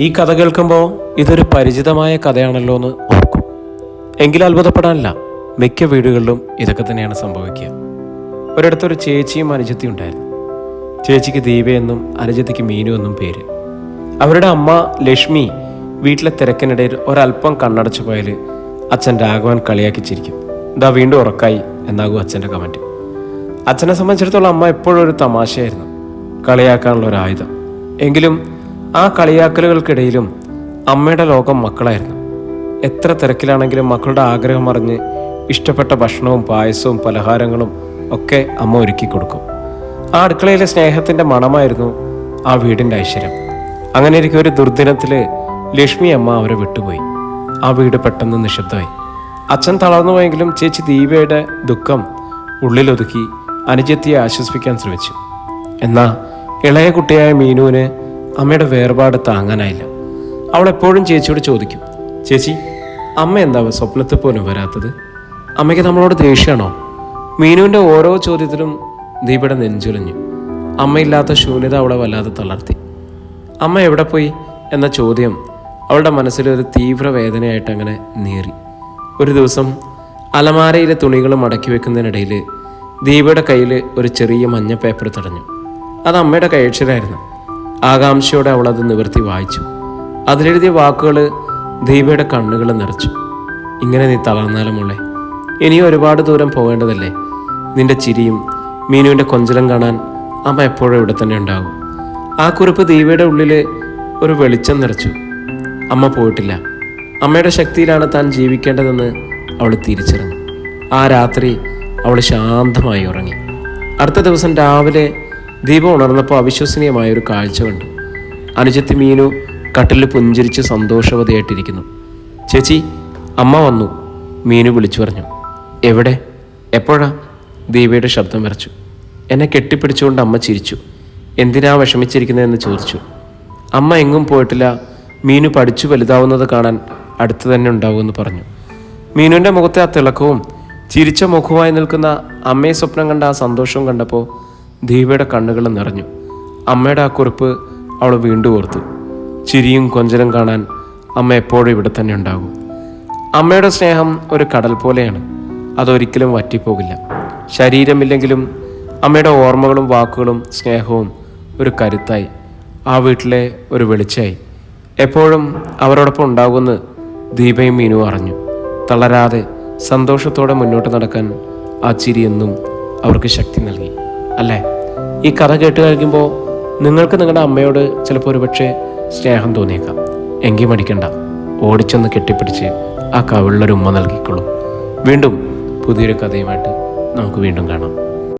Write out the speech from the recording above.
ഈ കഥ കേൾക്കുമ്പോൾ ഇതൊരു പരിചിതമായ കഥയാണല്ലോ എന്ന് ഓർക്കും. എങ്കിലും അത്ഭുതപ്പെടാനില്ല. മിക്ക വീടുകളിലും ഇതൊക്കെ തന്നെയാണ് സംഭവിക്കുക. ഒരിടത്തൊരു ചേച്ചിയും അനുജത്തിയും ഉണ്ടായിരുന്നു. ചേച്ചിക്ക് ദീപ എന്നും അനുജത്തിക്ക് മീനു എന്നും പേര്. അവരുടെ അമ്മ ലക്ഷ്മി വീട്ടിലെ തിരക്കിനിടയിൽ ഒരല്പം കണ്ണടച്ചു പോയാൽ അച്ഛൻ രാഘവൻ കളിയാക്കി ചിരിക്കും. ഇതാ വീണ്ടും ഉറക്കായി എന്നാകും അച്ഛന്റെ കമന്റ്. അച്ഛനെ സംബന്ധിച്ചിടത്തോളം അമ്മ എപ്പോഴും ഒരു തമാശയായിരുന്നു. കളിയാക്കാനുള്ള ഒരു ആയുധം. എങ്കിലും ആ കളിയാക്കലുകൾക്കിടയിലും അമ്മയുടെ ലോകം മക്കളായിരുന്നു. എത്ര തിരക്കിലാണെങ്കിലും മക്കളുടെ ആഗ്രഹം അറിഞ്ഞ് ഇഷ്ടപ്പെട്ട ഭക്ഷണവും പായസവും പലഹാരങ്ങളും ഒക്കെ അമ്മ ഒരുക്കി കൊടുക്കും. ആ അടുക്കളയിലെ സ്നേഹത്തിന്റെ മണമായിരുന്നു ആ വീടിന്റെ ഐശ്വര്യം. അങ്ങനെ ഇരിക്കും ഒരു ദുർദിനത്തിൽ ലക്ഷ്മി അമ്മ അവരെ വിട്ടുപോയി. ആ വീട് പെട്ടെന്ന് നിശബ്ദമായി. അച്ഛൻ തളർന്നു പോയെങ്കിലും ചേച്ചി ദീപയുടെ ദുഃഖം ഉള്ളിലൊതുക്കി അനുജത്തിയെ ആശ്വസിപ്പിക്കാൻ ശ്രമിച്ചു. എന്നാൽ ഇളയ കുട്ടിയായ മീനുവിന് അമ്മയുടെ വേർപാട് താങ്ങാനായില്ല. അവൾ എപ്പോഴും ചേച്ചിയോട് ചോദിക്കും ചേച്ചി അമ്മ എന്താ സ്വപ്നത്തിൽ പോലും വരാത്തത്? അമ്മയ്ക്ക് നമ്മളോട് ദേഷ്യമാണോ? മീനുവിന്റെ ഓരോ ചോദ്യത്തിലും ദീപയുടെ നെഞ്ചുലഞ്ഞു. അമ്മയില്ലാത്ത ശൂന്യത അവളെ വല്ലാതെ തളർത്തി. അമ്മ എവിടെ പോയി? എന്ന ചോദ്യം അവളുടെ മനസ്സിൽ ഒരു തീവ്ര വേദനയായിട്ട് അങ്ങനെ നീറി. ഒരു ദിവസം അലമാരയിലെ തുണികൾ മടക്കി വെക്കുന്നതിനിടയിൽ ദീപയുടെ കയ്യിൽ ഒരു ചെറിയ മഞ്ഞ പേപ്പർ തടഞ്ഞു. അത് അമ്മയുടെ കൈയക്ഷരായിരുന്നു. ആകാംക്ഷയോടെ അവൾ അത് നിവർത്തി വായിച്ചു. അതിലെഴുതിയ വാക്കുകൾ ദീപയുടെ കണ്ണുകൾ നിറച്ചു. ഇങ്ങനെ നീ തളർന്നാലും മോളെ ഇനിയും ഒരുപാട് ദൂരം പോകേണ്ടതല്ലേ? നിന്റെ ചിരിയും മീനുവിന്റെ കൊഞ്ചലും കാണാൻ അമ്മ എപ്പോഴും ഇവിടെ തന്നെ ഉണ്ടാകും. ആ കുറിപ്പ് ദീപയുടെ ഉള്ളിൽ ഒരു വെളിച്ചം നിറച്ചു. അമ്മ പോയിട്ടില്ല. അമ്മയുടെ ശക്തിയിലാണ് താൻ ജീവിക്കേണ്ടതെന്ന് അവൾ തിരിച്ചറിഞ്ഞു. ആ രാത്രി അവൾ ശാന്തമായി ഉറങ്ങി. അടുത്ത ദിവസം രാവിലെ ദീപം ഉണർന്നപ്പോൾ അവിശ്വസനീയമായ ഒരു കാഴ്ച കണ്ടു. അനുജത്തി മീനു കട്ടിൽ പുഞ്ചിരിച്ച് സന്തോഷവതയായിട്ടിരിക്കുന്നു. ചേച്ചി അമ്മ വന്നു മീനു വിളിച്ചു പറഞ്ഞു. എവിടെ? എപ്പോഴാ? ദീപയുടെ ശബ്ദം വരച്ചു എന്നെ കെട്ടിപ്പിടിച്ചുകൊണ്ട് അമ്മ ചിരിച്ചു. എന്തിനാ വിഷമിച്ചിരിക്കുന്നതെന്ന് ചോദിച്ചു. അമ്മ എങ്ങും പോയിട്ടില്ല. മീനു പഠിച്ചു വലുതാവുന്നത് കാണാൻ അടുത്ത് തന്നെ ഉണ്ടാവുമെന്ന് പറഞ്ഞു. മീനുവിന്റെ മുഖത്തെ ആ തിളക്കവും ചിരിച്ച മുഖവുമായി നിൽക്കുന്ന അമ്മയെ സ്വപ്നം കണ്ട ആ സന്തോഷവും കണ്ടപ്പോൾ ദീപയുടെ കണ്ണുകൾ നിറഞ്ഞു. അമ്മയുടെ ആ കുറിപ്പ് അവൾ വീണ്ടും ഓർത്തു. ചിരിയും കൊഞ്ചലും കാണാൻ അമ്മ എപ്പോഴും ഇവിടെ തന്നെ ഉണ്ടാകും. അമ്മയുടെ സ്നേഹം ഒരു കടൽ പോലെയാണ്. അതൊരിക്കലും വറ്റിപ്പോകില്ല. ശരീരമില്ലെങ്കിലും അമ്മയുടെ ഓർമ്മകളും വാക്കുകളും സ്നേഹവും ഒരു കരുത്തായി. ആ വീട്ടിലെ ഒരു വെളിച്ചായി എപ്പോഴും അവരോടൊപ്പം ഉണ്ടാകുമെന്ന് ദീപയും മീനു അറിഞ്ഞു. തളരാതെ സന്തോഷത്തോടെ മുന്നോട്ട് നടക്കാൻ ആ ചിരി എന്നും അവർക്ക് ശക്തി നൽകി. അല്ലേ? ഈ കഥ കേട്ട് കഴിക്കുമ്പോൾ നിങ്ങൾക്ക് നിങ്ങളുടെ അമ്മയോട് ചിലപ്പോൾ ഒരുപക്ഷെ സ്നേഹം തോന്നിയേക്കാം. എങ്കിൽ മടിക്കണ്ട. ഓടിച്ചെന്ന് കെട്ടിപ്പിടിച്ച് ആ കവിളിലൊരു ഉമ്മ നൽകിക്കൊള്ളും വീണ്ടും പുതിയൊരു കഥയുമായിട്ട് നമുക്ക് വീണ്ടും കാണാം.